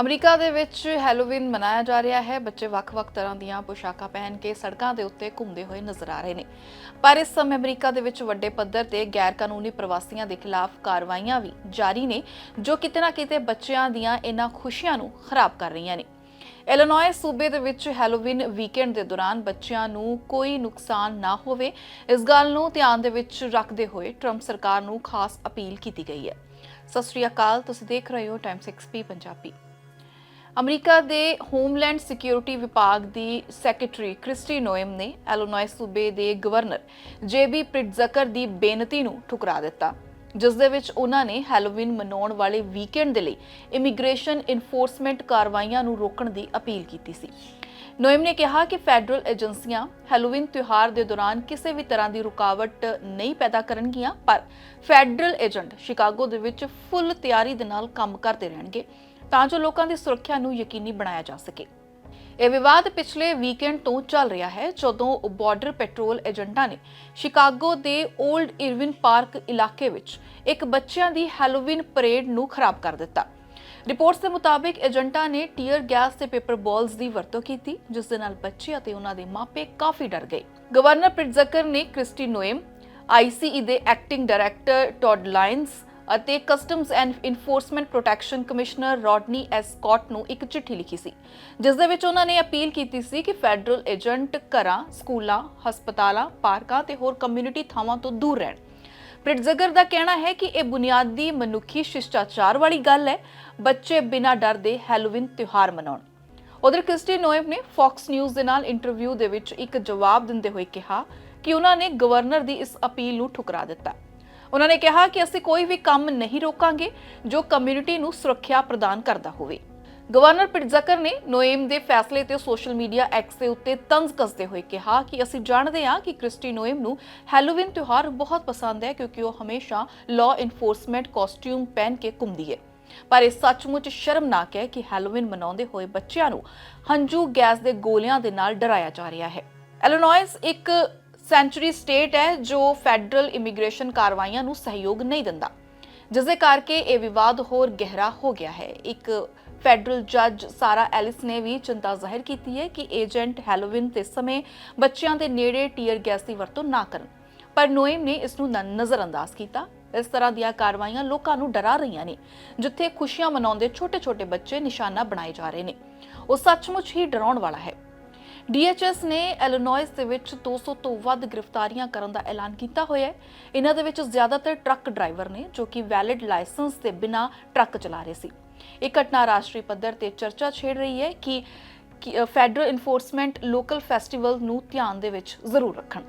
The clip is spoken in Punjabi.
ਅਮਰੀਕਾ ਦੇ ਵਿੱਚ ਹੈਲੋਵੀਨ ਮਨਾਇਆ ਜਾ ਰਿਹਾ ਹੈ। ਬੱਚੇ ਵੱਖ-ਵੱਖ ਤਰ੍ਹਾਂ ਦੀਆਂ ਪੋਸ਼ਾਕਾਂ ਪਹਿਨ ਕੇ ਸੜਕਾਂ ਦੇ ਉੱਤੇ ਘੁੰਮਦੇ ਹੋਏ ਨਜ਼ਰ ਆ ਰਹੇ ਨੇ। ਪਰ ਇਸ ਸਮੇਂ ਅਮਰੀਕਾ ਦੇ ਵਿੱਚ ਵੱਡੇ ਪੱਧਰ ਤੇ ਗੈਰ ਕਾਨੂੰਨੀ ਪ੍ਰਵਾਸੀਆਂ ਦੇ ਖਿਲਾਫ ਕਾਰਵਾਈਆਂ ਵੀ ਜਾਰੀ ਨੇ, ਜੋ ਕਿਤੇ ਨਾ ਕਿਤੇ ਬੱਚਿਆਂ ਦੀਆਂ ਇਹਨਾਂ ਖੁਸ਼ੀਆਂ ਨੂੰ ਖਰਾਬ ਕਰ ਰਹੀਆਂ ਨੇ। ਇਲੀਨੋਇਸ ਸੂਬੇ ਦੇ ਵਿੱਚ ਹੈਲੋਵੀਨ ਵੀਕਐਂਡ ਦੇ ਦੌਰਾਨ ਬੱਚਿਆਂ ਨੂੰ ਕੋਈ ਨੁਕਸਾਨ ਨਾ ਹੋਵੇ, ਇਸ ਗੱਲ ਨੂੰ ਧਿਆਨ ਦੇ ਵਿੱਚ ਰੱਖਦੇ ਹੋਏ ਟਰੰਪ ਸਰਕਾਰ ਨੂੰ ਖਾਸ ਅਪੀਲ ਕੀਤੀ ਗਈ ਹੈ। ਸਤਿ ਸ਼੍ਰੀ ਅਕਾਲ, ਤੁਸੀਂ ਦੇਖ ਰਹੇ ਹੋ ਟਾਈਮ 6p ਪੰਜਾਬੀ। ਅਮਰੀਕਾ ਦੇ ਹੋਮਲੈਂਡ ਸਿਕਿਉਰਿਟੀ ਵਿਭਾਗ ਦੀ ਸੈਕਟਰੀ ਕ੍ਰਿਸਟੀ ਨੋਇਮ ਨੇ ਇਲੀਨੋਇਸ ਸੂਬੇ ਦੇ ਗਵਰਨਰ ਜੇਬੀ ਪ੍ਰਿਟਜ਼ਕਰ ਦੀ ਬੇਨਤੀ ਨੂੰ ਠੁਕਰਾ ਦਿੱਤਾ, ਜਿਸ ਦੇ ਵਿੱਚ ਉਹਨਾਂ ਨੇ ਹੈਲੋਵੀਨ ਮਨਾਉਣ ਵਾਲੇ ਵੀਕਐਂਡ ਦੇ ਲਈ ਇਮੀਗ੍ਰੇਸ਼ਨ ਇਨਫੋਰਸਮੈਂਟ ਕਾਰਵਾਈਆਂ ਨੂੰ ਰੋਕਣ ਦੀ ਅਪੀਲ ਕੀਤੀ ਸੀ। ਨੋਇਮ ਨੇ ਕਿਹਾ ਕਿ ਫੈਡਰਲ ਏਜੰਸੀਆਂ ਹੈਲੋਵੀਨ ਤਿਉਹਾਰ ਦੇ ਦੌਰਾਨ ਕਿਸੇ ਵੀ ਤਰ੍ਹਾਂ ਦੀ ਰੁਕਾਵਟ ਨਹੀਂ ਪੈਦਾ ਕਰਨਗੀਆਂ, ਪਰ ਫੈਡਰਲ ਏਜੰਟ ਸ਼ਿਕਾਗੋ ਦੇ ਵਿੱਚ ਫੁੱਲ ਤਿਆਰੀ ਦੇ ਨਾਲ ਕੰਮ ਕਰਦੇ ਰਹਿਣਗੇ। ਤਾਂ ਜੋ ਲੋਕਾਂ ਦੀ ਸੁਰੱਖਿਆ ਨੂੰ ਯਕੀਨੀ ਬਣਾਇਆ ਜਾ ਸਕੇ। ਇਹ ਵਿਵਾਦ ਪਿਛਲੇ ਵੀਕਐਂਡ ਤੋਂ ਚੱਲ ਰਿਹਾ ਹੈ, ਜਦੋਂ ਬਾਰਡਰ ਪੈਟਰੋਲ ਏਜੰਟਾਂ ਨੇ ਸ਼ਿਕਾਗੋ ਦੇ 올ਡ ਇਰਵਿਨ ਪਾਰਕ ਇਲਾਕੇ ਵਿੱਚ ਇੱਕ ਬੱਚਿਆਂ ਦੀ ਹੈਲੋਵੀਨ ਪਰੇਡ ਨੂੰ ਖਰਾਬ ਕਰ ਦਿੱਤਾ। ਰਿਪੋਰਟਸ ਦੇ ਮੁਤਾਬਿਕ ਏਜੰਟਾਂ ਨੇ ਟੀਅਰ ਗੈਸ ਤੇ ਪੇਪਰ ਬਾਲਸ ਦੀ ਵਰਤੋਂ ਕੀਤੀ, ਜਿਸ ਦੇ ਨਾਲ ਬੱਚੇ ਅਤੇ ਉਹਨਾਂ ਦੇ ਮਾਪੇ ਕਾਫੀ ਡਰ ਗਏ। ਗਵਰਨਰ ਪ੍ਰਿਟਜ਼ਕਰ ਨੇ ਕ੍ਰਿਸਟੀ ਨੋਏਮ ਆਈਸੀਈ ਦੇ ਐਕਟਿੰਗ ਡਾਇਰੈਕਟਰ ਟੌਡ ਲਾਇਨਸ ਅਤੇ customs and enforcement protection commissioner Rodney S Scott ਨੂੰ ਇੱਕ ਚਿੱਠੀ ਲਿਖੀ ਸੀ, ਜਿਸ ਦੇ ਵਿੱਚ ਉਹਨਾਂ ਨੇ ਅਪੀਲ ਕੀਤੀ ਸੀ ਕਿ ਫੈਡਰਲ ਏਜੰਟ ਘਰਾਂ, ਸਕੂਲਾਂ, ਹਸਪਤਾਲਾਂ, ਪਾਰਕਾਂ ਤੇ ਹੋਰ ਕਮਿਊਨਿਟੀ ਥਾਵਾਂ ਤੋਂ ਦੂਰ ਰਹਿਣ। ਪ੍ਰਿਟਜ਼ਗਰ ਦਾ ਕਹਿਣਾ ਹੈ ਕਿ ਇਹ ਬੁਨਿਆਦੀ ਮਨੁੱਖੀ ਸ਼ਿਸ਼ਟਾਚਾਰ ਵਾਲੀ ਗੱਲ ਹੈ, ਬੱਚੇ ਬਿਨਾਂ ਡਰ ਦੇ ਹੈਲੋਵਿਨ ਤਿਉਹਾਰ ਮਨਾਉਣ। ਉਧਰ ਕ੍ਰਿਸਟੀ ਨੋਏਵ ਨੇ ਫੌਕਸ ਨਿਊਜ਼ ਦੇ ਨਾਲ ਇੰਟਰਵਿਊ ਦੇ ਵਿੱਚ ਇੱਕ ਜਵਾਬ ਦਿੰਦੇ ਹੋਏ ਕਿਹਾ ਕਿ ਉਹਨਾਂ ਨੇ ਗਵਰਨਰ ਦੀ ਇਸ ਅਪੀਲ ਨੂੰ ਠੁਕਰਾ ਦਿੱਤਾ। ਉਹਨਾਂ ਨੇ ਕਿਹਾ ਕਿ ਅਸੀਂ ਕੋਈ ਵੀ ਕੰਮ ਨਹੀਂ ਰੋਕਾਂਗੇ ਜੋ ਕਮਿਊਨਿਟੀ ਨੂੰ ਸੁਰੱਖਿਆ ਪ੍ਰਦਾਨ ਕਰਦਾ ਹੋਵੇ। ਗਵਰਨਰ ਪਿਟਜ਼ਕਰ ਨੇ ਨੋਏਮ ਦੇ ਫੈਸਲੇ ਤੇ ਸੋਸ਼ਲ ਮੀਡੀਆ ਐਕਸ ਦੇ ਉੱਤੇ ਤੰਜ਼ ਕੱਸਦੇ ਹੋਏ ਕਿਹਾ ਕਿ ਅਸੀਂ ਜਾਣਦੇ ਹਾਂ ਕਿ ਕ੍ਰਿਸਟੀ ਨੋਏਮ ਨੂੰ ਹੈਲੋਵਿਨ ਤਿਉਹਾਰ ਬਹੁਤ ਪਸੰਦ ਹੈ ਕਿਉਂਕਿ ਉਹ ਹਮੇਸ਼ਾ ਲਾਅ ਇਨਫੋਰਸਮੈਂਟ ਕਾਸਟਿਊਮ ਪਹਿਨ ਕੇ ਘੁੰਮਦੀ ਹੈ। ਪਰ ਇਹ ਸੱਚਮੁੱਚ ਸ਼ਰਮਨਾਕ ਹੈ ਕਿ ਹੈਲੋਵਿਨ ਮਨਾਉਂਦੇ ਹੋਏ ਬੱਚਿਆਂ ਨੂੰ ਹੰਝੂ ਗੈਸ ਦੇ ਗੋਲਿਆਂ ਦੇ ਨਾਲ ਡਰਾਇਆ ਜਾ ਰਿਹਾ ਹੈ। ਐਲੋਨੋਇਸ ਇੱਕ ਸੈਂਚੁਰੀ ਸਟੇਟ ਹੈ ਜੋ ਫੈਡਰਲ ਇਮੀਗ੍ਰੇਸ਼ਨ ਕਾਰਵਾਈਆਂ ਨੂੰ ਸਹਿਯੋਗ ਨਹੀਂ ਦਿੰਦਾ ਜਿਸ ਦੇ ਕਰਕੇ ਇਹ ਵਿਵਾਦ ਹੋਰ ਗਹਿਰਾ ਹੋ ਗਿਆ ਹੈ। ਇੱਕ ਫੈਡਰਲ ਜੱਜ ਸਾਰਾ ਐਲਿਸ ਨੇ ਵੀ ਚਿੰਤਾ ਜ਼ਾਹਿਰ ਕੀਤੀ ਹੈ ਕਿ ਏਜੰਟ ਹੈਲੋਵਿਨ ਦੇ ਸਮੇਂ ਬੱਚਿਆਂ ਦੇ ਨੇੜੇ ਟੀਅਰ ਗੈਸ ਦੀ ਵਰਤੋਂ ਨਾ ਕਰਨ। ਪਰ ਨੋਇਮ ਨੇ ਇਸ ਨੂੰ ਨਜ਼ਰਅੰਦਾਜ਼ ਕੀਤਾ। ਇਸ ਤਰ੍ਹਾਂ ਦੀਆਂ ਕਾਰਵਾਈਆਂ ਲੋਕਾਂ ਨੂੰ ਡਰਾ ਰਹੀਆਂ ਨੇ, ਜਿੱਥੇ ਖੁਸ਼ੀਆਂ ਮਨਾਉਂਦੇ ਛੋਟੇ-ਛੋਟੇ ਬੱਚੇ ਨਿਸ਼ਾਨਾ ਬਣਾਏ ਜਾ ਰਹੇ ਨੇ। ਉਹ ਸੱਚਮੁੱਚ ਹੀ ਡਰਾਉਣ ਵਾਲਾ ਹੈ। DHS ਨੇ ਐਲੋਨੋਇਸ ਦੇ ਵਿੱਚ 200 ਤੋਂ ਵੱਧ ਗ੍ਰਿਫਤਾਰੀਆਂ ਕਰਨ ਦਾ ਐਲਾਨ ਕੀਤਾ ਹੋਇਆ ਹੈ। ਇਹਨਾਂ ਦੇ ਵਿੱਚ ਜ਼ਿਆਦਾਤਰ ਟਰੱਕ ਡਰਾਈਵਰ ਨੇ, ਜੋ ਕਿ ਵੈਲਿਡ ਲਾਇਸੈਂਸ ਦੇ ਬਿਨਾਂ ਟਰੱਕ ਚਲਾ ਰਹੇ ਸੀ। ਇਹ ਘਟਨਾ ਰਾਸ਼ਟਰੀ ਪੱਧਰ ਤੇ ਚਰਚਾ ਛੇੜ ਰਹੀ ਹੈ ਕਿ ਫੈਡਰਲ ਇਨਫੋਰਸਮੈਂਟ ਲੋਕਲ ਫੈਸਟੀਵਲ ਨੂੰ ਧਿਆਨ ਦੇ ਵਿੱਚ ਜ਼ਰੂਰ ਰੱਖਣ।